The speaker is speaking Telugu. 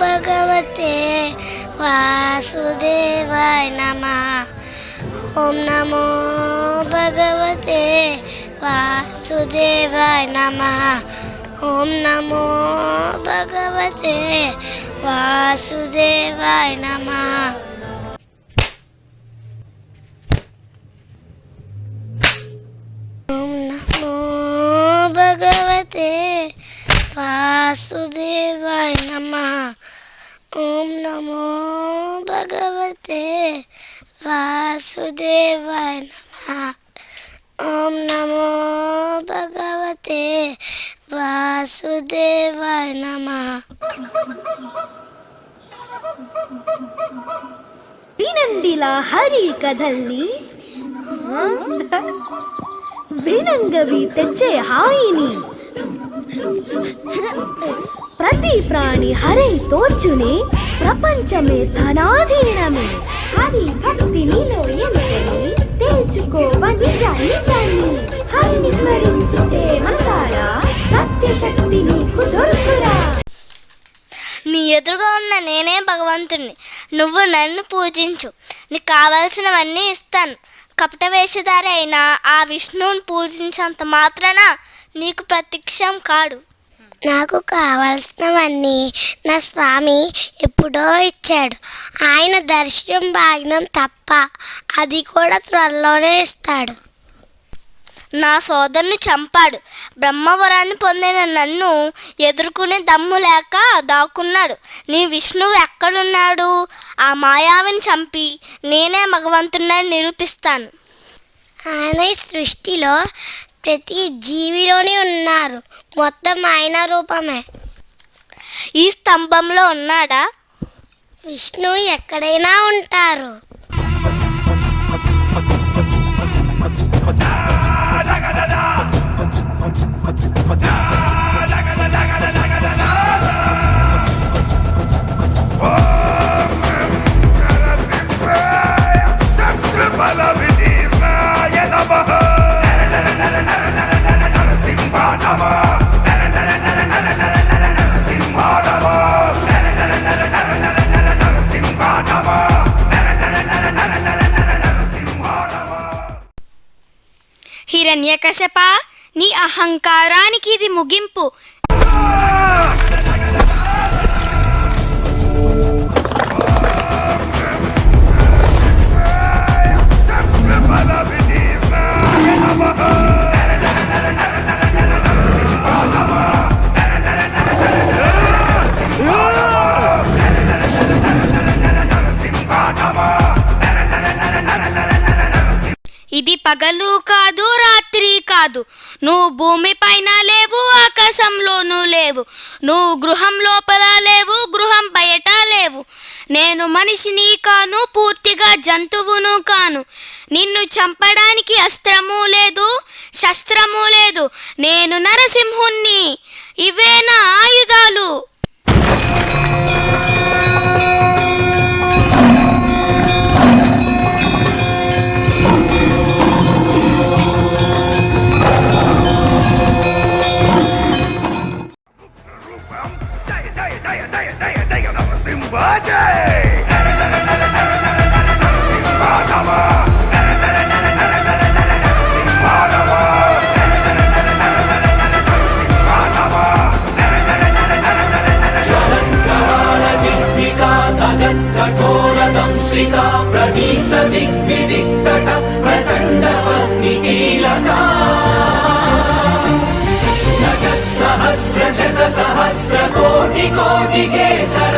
భగవతే వాసుదేవాయ నమ ఓం నమో భగవతే వాసుదేవాయ నమ ఓం నమో భగవతే వాసుదేవాయ నమ ఓం నమో భగవతే వాసుదేవాయ నమ ఓం నమో భగవతే వాసుదేవాయ నమ. ఓం నమో భగవతే వాసుదేవాయ నమ. వినండిలా హరి కథల్ని. వినంగవి తెచ్చే హాయిని. ప్రతి ప్రాణి హరే తోర్చునే ప్రపంచమే ధనాధీనమే. హరి భక్తి నీలో ఎంతని తేల్చుకోవ నిజాన్ని నిజాన్ని. హరిని స్మరించితే మనసారా సత్య శక్తి నీకు దొరుకురా. నీ ఎదురుగా ఉన్న నేనే భగవంతుణ్ణి. నువ్వు నన్ను పూజించు. నీకు కావలసినవన్నీ ఇస్తాను. కపట వేషధారి అయిన ఆ విష్ణువుని పూజించినంత మాత్రాన నీకు ప్రత్యక్షం కాడు. నాకు కావలసినవన్నీ నా స్వామి ఎప్పుడో ఇచ్చాడు. ఆయన దర్శనం భాగ్యం తప్ప అది కూడా త్వరలోనే ఇస్తాడు. నా సోదరుని చంపాడు. బ్రహ్మవరాన్ని పొందిన నన్ను ఎదుర్కొనే దమ్ము లేక దాక్కున్నాడు. నీ విష్ణువు ఎక్కడున్నాడు? ఆ మాయావిని చంపి నేనే భగవంతుడిని నిరూపిస్తాను. ఆయన ఈ సృష్టిలో ప్రతి జీవిలోనే ఉన్నారు. మొత్తం ఆయన రూపమే ఈ స్తంభంలో ఉన్నాడా విష్ణు ఎక్కడైనా ఉంటారు బలవిధీర్ణాయ హిరణ్యకశప నీ అహంకారానికి ఇది ముగింపు. ఇది పగలు కాదు. నువ్వు భూమి పైన లేవు ఆకాశంలోనూ లేవు. నువ్వు గృహం లోపల లేవు గృహం బయట లేవు. నేను మనిషిని కాను పూర్తిగా జంతువును కాను. నిన్ను చంపడానికి అస్త్రము లేదు శస్త్రము లేదు. నేను నరసింహుణ్ణి. ఇవే दण्डपत्निकीलका जगत्सहस्रशतसहस्रकोटिकोटिकेसर